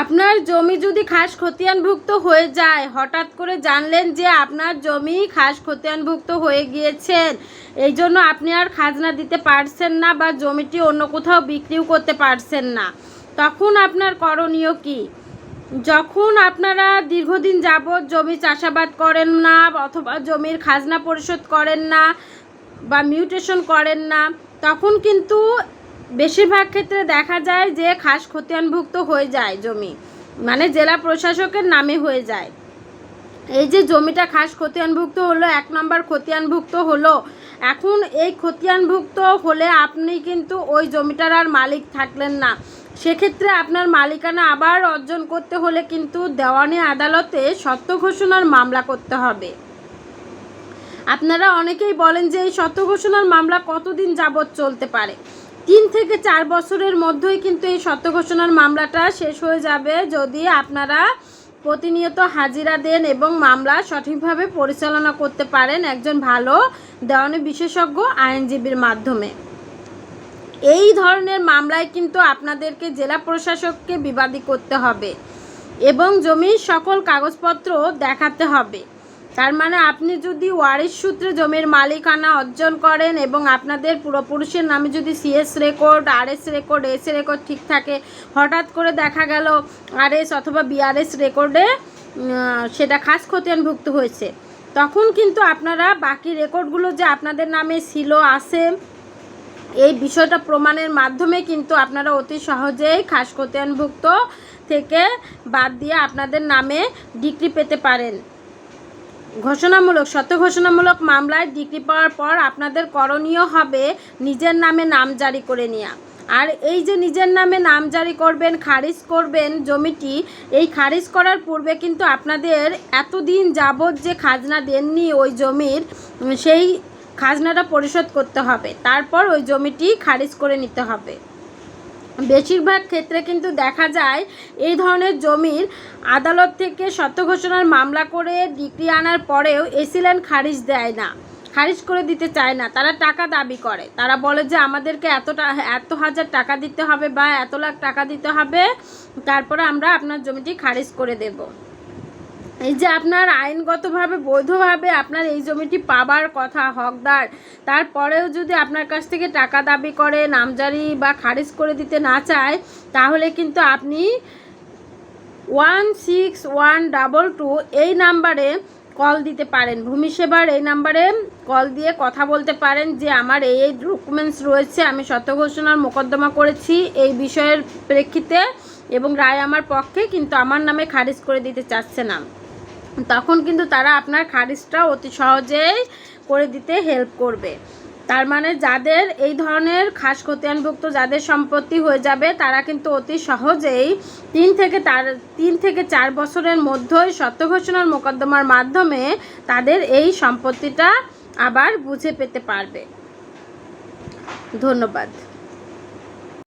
আপনার জমি যদি খাস খতিয়ানভুক্ত হয়ে যায়, হঠাৎ করে জানলেন যে আপনার জমি খাস খতিয়ানভুক্ত হয়ে গিয়েছেন, এই জন্য আপনি আর খাজনা দিতে পারছেন না বা জমিটি অন্য কোথাও বিক্রিও করতে পারছেন না। তখন আপনার করণীয় কি? যখন আপনারা দীর্ঘদিন যাবৎ জমি চাষাবাদ করেন না অথবা জমির খাজনা পরিশোধ করেন না বা মিউটেশন করেন না, তখন কিন্তু বেশিরভাগ ক্ষেত্রে দেখা যায় যে খাস খতিয়ানভুক্ত হয়ে যায় জমি। মানে জেলা প্রশাসকের নামে হয়ে যায়। এই যে জমিটা খাস খতিয়ানভুক্ত হলো, এক নম্বর খতিয়ানভুক্ত হলো, এখন এই খতিয়ানভুক্ত হলে আপনি কিন্তু ওই জমিটার আর মালিক থাকলেন না। সেক্ষেত্রে আপনার মালিকানা আবার অর্জন করতে হলে কিন্তু দেওয়ানি আদালতে সত্য ঘোষণার মামলা করতে হবে। আপনারা অনেকেই বলেন যে এই সত্য ঘোষণার মামলা কতদিন যাবৎ চলতে পারে? তিন থেকে চার বছরের মধ্যেই কিন্তু এই সত্য ঘোষণার মামলাটা শেষ হয়ে যাবে যদি আপনারা প্রতিনিয়ত হাজিরা দেন এবং মামলা সঠিকভাবে পরিচালনা করতে পারেন একজন ভালো দেওয়ানি বিশেষজ্ঞ আইনজীবীর মাধ্যমে। এই ধরনের মামলায় কিন্তু আপনাদেরকে জেলা প্রশাসককে বিবাদী করতে হবে এবং জমির সকল কাগজপত্র দেখাতে হবে। তার মানে আপনি যদি ওয়ারিশ সূত্রে জমির মালিকানা অর্জন করেন এবং আপনাদের পূর্বপুরুষের নামে যদি CS record RS record S record ঠিক থাকে, হঠাৎ করে দেখা গেল আরএস অথবা বিআরএস রেকর্ডে সেটা খাস খতিয়ানভুক্ত হয়েছে। তখন কিন্তু আপনারা বাকি রেকর্ডগুলো যে আপনাদের নামে ছিল, আছে, এই বিষয়টা প্রমাণের মাধ্যমে কিন্তু আপনারা অতি সহজেই খাস খতিয়ানভুক্ত থেকে বাদ দিয়ে আপনাদের নামে ডিগ্রি পেতে পারেন। ঘোষণামূলক সত্য ঘোষণামূলক মামলায় ডিগ্রি পাওয়ার পর আপনাদের করণীয় হবে নিজের নামে নাম জারি করে নেওয়া আর এই যে নিজের নামে নাম জারি করবেন, খারিজ করবেন জমিটি, এই খারিজ করার পূর্বে কিন্তু আপনাদের এতদিন যাবৎ যে খাজনা দেননি ওই জমির, সেই খাজনাটা পরিশোধ করতে হবে। তারপর ওই জমিটি খারিজ করে নিতে হবে। বেশিরভাগ ক্ষেত্রে কিন্তু দেখা যায় এই ধরনের জমির আদালত থেকে সত্য ঘোষণার মামলা করে ডিগ্রি আনার পরেও এসিল্যান্ড খারিজ দেয় না, খারিজ করে দিতে চায় না। তারা টাকা দাবি করে। তারা বলে যে, আমাদেরকে এতটা, এত হাজার টাকা দিতে হবে বা এত লাখ টাকা দিতে হবে, তারপরে আমরা আপনার জমিটি খারিজ করে দেবো। এই যে আপনার আইনগতভাবে, বৈধভাবে আপনার এই জমিটি পাবার কথা, হকদার। তারপরেও যদি আপনার কাছ থেকে টাকা দাবি করে, নামজারি বা খারিজ করে দিতে না চায়, তাহলে কিন্তু আপনি one six one double two এই নাম্বারে কল দিতে পারেন। ভূমি সেবার এই নাম্বারে কল দিয়ে কথা বলতে পারেন যে, আমার এই এই ডকুমেন্টস রয়েছে, আমি সত্য ঘোষণার মোকদ্দমা করেছি এই বিষয়ের প্রেক্ষিতে এবং রায় আমার পক্ষে, কিন্তু আমার নামে খারিজ করে দিতে চাচ্ছে না। তখন কিন্তু তারা আপনার খারিজটা অতি সহজেই করে দিতে হেল্প করবে। তার মানে যাদের এই ধরনের খাস খতিয়ানভুক্ত যাদের সম্পত্তি হয়ে যাবে, তারা কিন্তু অতি সহজেই তিন থেকে তার, তিন থেকে চার বছরের মধ্যেই সত্য ঘোষণার মোকদ্দমার মাধ্যমে তাদের এই সম্পত্তিটা আবার বুঝে পেতে পারবে। ধন্যবাদ।